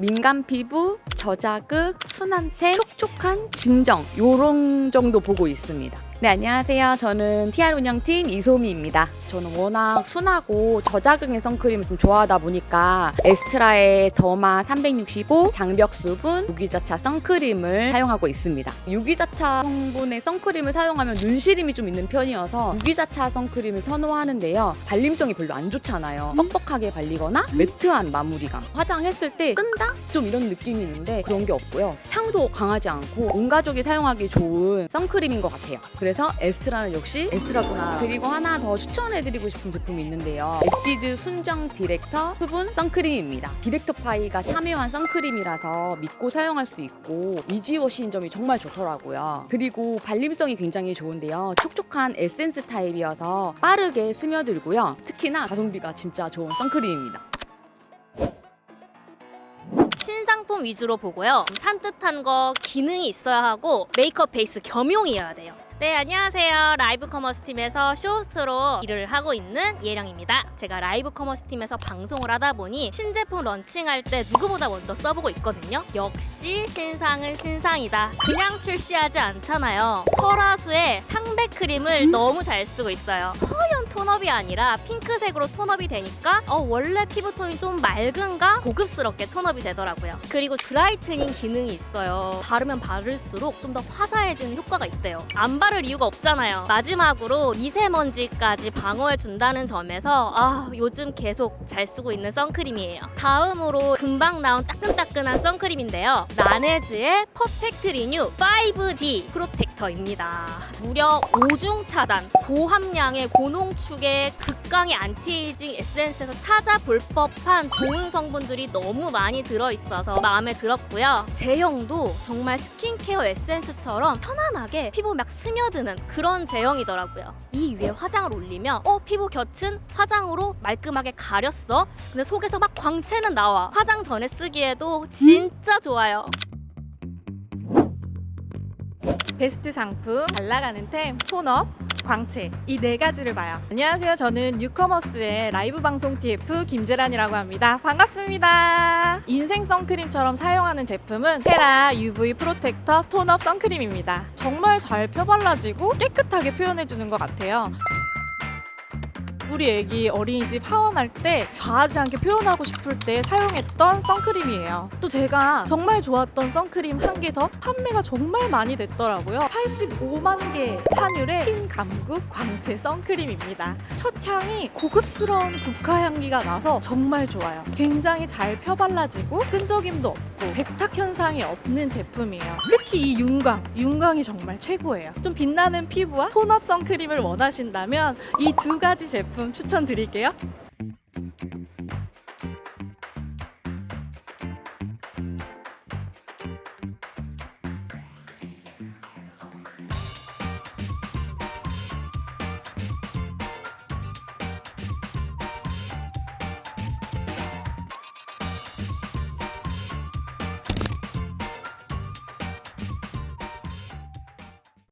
민감 피부, 저자극, 순한테, 촉촉한 진정 요런 정도 보고 있습니다. 네, 안녕하세요. 저는 TR 운영팀 이소미입니다. 저는 워낙 순하고 저자극의 선크림을 좀 좋아하다 보니까 에스트라의 더마 365 장벽 수분 유기자차 선크림을 사용하고 있습니다. 유기자차 성분의 선크림을 사용하면 눈시림이 좀 있는 편이어서 유기자차 선크림을 선호하는데요. 발림성이 별로 안 좋잖아요. 뻑뻑하게 발리거나 매트한 마무리감. 화장했을 때 끈다? 좀 이런 느낌이 있는데 그런 게 없고요. 향도 강하지 않고 온 가족이 사용하기 좋은 선크림인 것 같아요. 그래서 에스트라는 역시 에스트라구나. 그리고 하나 더 추천해드리고 싶은 제품이 있는데요. 에뛰드 순정 디렉터 수분 선크림입니다. 디렉터 파이가 참여한 선크림이라서 믿고 사용할 수 있고 이지워시인 점이 정말 좋더라고요. 그리고 발림성이 굉장히 좋은데요. 촉촉한 에센스 타입이어서 빠르게 스며들고요. 특히나 가성비가 진짜 좋은 선크림입니다. 신상품 위주로 보고요. 산뜻한 거 기능이 있어야 하고 메이크업 베이스 겸용이어야 돼요. 네, 안녕하세요. 라이브 커머스 팀에서 쇼호스트로 일을 하고 있는 예령입니다. 제가 라이브 커머스 팀에서 방송을 하다 보니 신제품 런칭할 때 누구보다 먼저 써보고 있거든요. 역시 신상은 신상이다. 그냥 출시하지 않잖아요. 설화수의 상배 크림을 너무 잘 쓰고 있어요. 허연 톤업이 아니라 핑크색으로 톤업이 되니까 어, 원래 피부톤이 좀 맑은가 고급스럽게 톤업이 되더라고요. 그리고 드라이트닝 기능이 있어요. 바르면 바를수록 좀 더 화사해지는 효과가 있대요. 안 바를 이유가 없잖아요. 마지막으로 미세먼지까지 방어해 준다는 점에서 아 요즘 계속 잘 쓰고 있는 선크림이에요. 다음으로 금방 나온 따끈따끈한 선크림인데요. 라네즈의 퍼펙트 리뉴 5D 프로텍터입니다. 무려 5중 차단, 고함량의 고농축의 극강의 안티에이징 에센스에서 찾아볼 법한 좋은 성분들이 너무 많이 들어있어서 마음에 들었고요. 제형도 정말 스킨케어 에센스처럼 편안하게 피부 막 스며 드는 그런 제형이더라고요. 이 위에 화장을 올리면 어 피부 곁은 화장으로 말끔하게 가렸어. 근데 속에서 막 광채는 나와. 화장 전에 쓰기에도 진짜 좋아요. 베스트 상품, 잘 나가는 템, 톤업, 광채 이 네 가지를 봐요. 안녕하세요. 저는 뉴커머스의 라이브 방송 TF 김재란이라고 합니다. 반갑습니다. 인생 선크림처럼 사용하는 제품은 테라 UV 프로텍터 톤업 선크림입니다. 정말 잘 펴발라지고 깨끗하게 표현해주는 것 같아요. 우리 애기 어린이집 하원할 때 과하지 않게 표현하고 싶을 때 사용했던 선크림이에요. 또 제가 정말 좋았던 선크림 한 개 더 판매가 정말 많이 됐더라고요. 85만 개 한율의 흰 감국 광채 선크림입니다. 첫 향이 고급스러운 국화 향기가 나서 정말 좋아요. 굉장히 잘 펴발라지고 끈적임도 없고 백탁 현상이 없는 제품이에요. 특히 이 윤광, 윤광이 정말 최고예요. 좀 빛나는 피부와 톤업 선크림을 원하신다면 이 두 가지 제품 추천드릴게요.